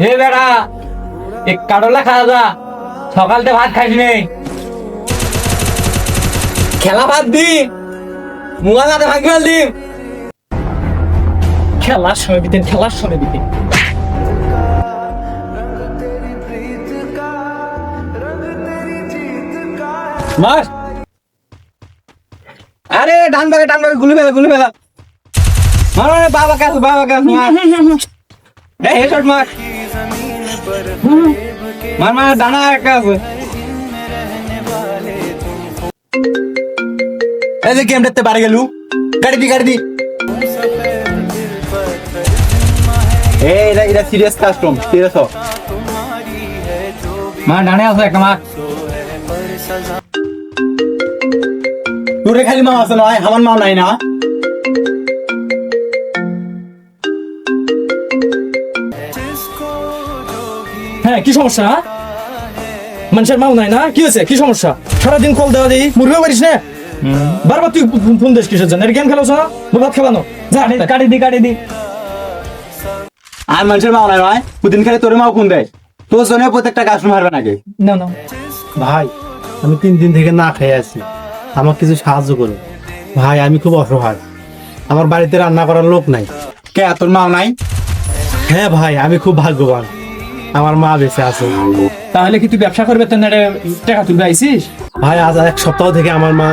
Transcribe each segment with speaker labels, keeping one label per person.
Speaker 1: এ বেড়া এক কাডলা খাওয়া যা সকালতে ভাত খাইস নেই খেলা ভাত দি মুগা নাতে ভাঙি ফেল দি
Speaker 2: খেলার সময় দিতেন খেলার সময় দিতেন
Speaker 1: মার আরে ডান বাগে ডান বাগে গুলি ফেলা গুলি ফেলা মার বাবা কাছে বাবা কাছে মার এই হেডশট মার মার মার, ডানা একটা আছে। এই যে গেম দেখতে পারে গেলু। গাড়ি দি গাড়ি দি। এই, এটা এটা সিরিয়াস কাস্টম সিরিয়াস হ। মা ডানে আছে একটা মা তোরে খালি মা আছে নয়, আমার মা নাই না।
Speaker 2: হ্যাঁ কি সমস্যা? মানুষের মাও নাই না? কি হয়েছে? কি সমস্যা? সারাদিন কল দেওয়া দিই মুরগিও পারিস না? বারবার তুই ফোন- ফোন দিস কিসের জন্য? গেম খেলাস না ভাত খেলানো যা কাটি দি কাটি দি।
Speaker 1: আর মানুষের মা নাই নয় প্রতিদিন খালি তোরে মাও কোন দেয় তোর জন্য প্রত্যেকটা কাস্টমার হারবে নাকি?
Speaker 2: না না।
Speaker 3: ভাই আমি তিন দিন থেকে না খেয়ে আছি। আমাকে কিছু সাহায্য করুন ভাই আমি খুব অসহায়। আমার বাড়িতে রান্না করার লোক নাই।
Speaker 1: কে তোর মাও নাই?
Speaker 3: হ্যাঁ ভাই আমি খুব ভাগ্যবান। আমার মা বেঁচে আছে।
Speaker 2: তাহলে কি তুই ব্যবসা করবে তো না রে, টাকা তুলবে আইসিস?
Speaker 3: ভাই আজ এক সপ্তাহ থেকে আমার মা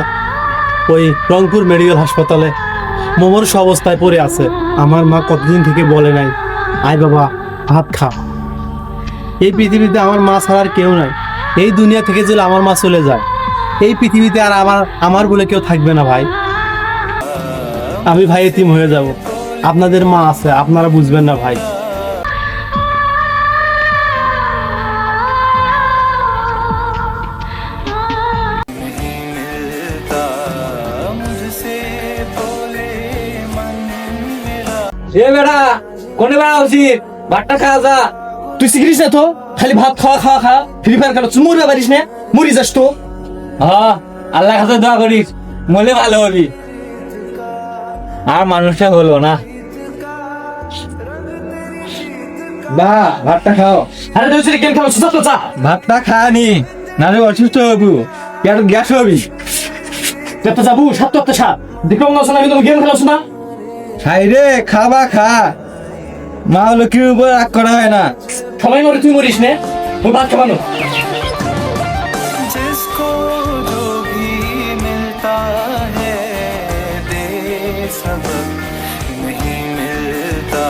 Speaker 3: ওই রংপুর মেডিকেল হাসপাতালে মোমরস অবস্থায় পড়ে আছে। আমার মা কতদিন থেকে বলে নাই আয় বাবা ভাত খা। এই পৃথিবীতে আমার মা ছাড়া আর কেউ নাই। এই দুনিয়া থেকে যদি আমার মা চলে যায় এই পৃথিবীতে আর আমার আমার বলে কেউ থাকবে না ভাই। আমি ভাই এতিম হয়ে যাব। আপনাদের মা আছে আপনারা বুঝবেন না ভাই।
Speaker 1: এ বেড়া কোনে বেড়া উচিত ভাতটা খাওয়া যা।
Speaker 2: তুই শিখিস না তো? খালি ভাত খাওয়া খাওয়া খা। ফ্রি ফায়ার খেলো। তুই মরবে পারিস না? মরি যাস তো।
Speaker 1: হ্যাঁ আল্লাহ কাছে দোয়া করিস মলে ভালো হবি। আর মানুষটা হলো না। বা ভাতটা খাও।
Speaker 2: আরে তুই গেম খেলো সুযোগ তো চা
Speaker 1: ভাতটা খানি নাহলে অসুস্থ হবু। কেন গ্যাস হবি।
Speaker 2: যত যাব সাত তো সাত দেখলাম না শোনা কিন্তু গেম খেলাস না।
Speaker 1: খাই রে খাবা খা মা লোকের উপর রাগ করা হয় না
Speaker 2: সবাই মরে তুই মরিস না ওই ভাত খাবানো
Speaker 4: जिसको जो भी मिलता है दे सबक नहीं मिलता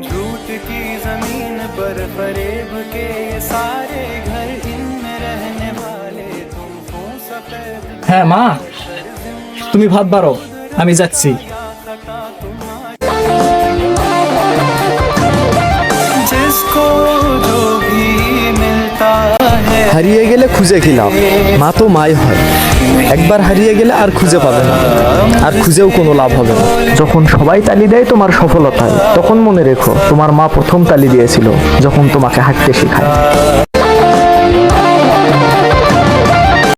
Speaker 4: झूठ की जमीन पर फरेब के सारे घर इनमें रहने वाले तुमको सफेद
Speaker 2: হ্যাঁ মা তুমি ভাত বারো আমি যাচ্ছি
Speaker 5: হারিয়ে গেলে খুঁজে কি লাভ? মা তো মাই হয়। একবার হারিয়ে গেলে আর খুঁজে পাবে না। আর খুঁজেও কোনো লাভ হবে না। যখন সবাই তালি দেয় তোমার সফলতায়, তখন মনে রেখো, তোমার মা প্রথম তালি দিয়েছিল, যখন তোমাকে হাঁটতে শেখায়।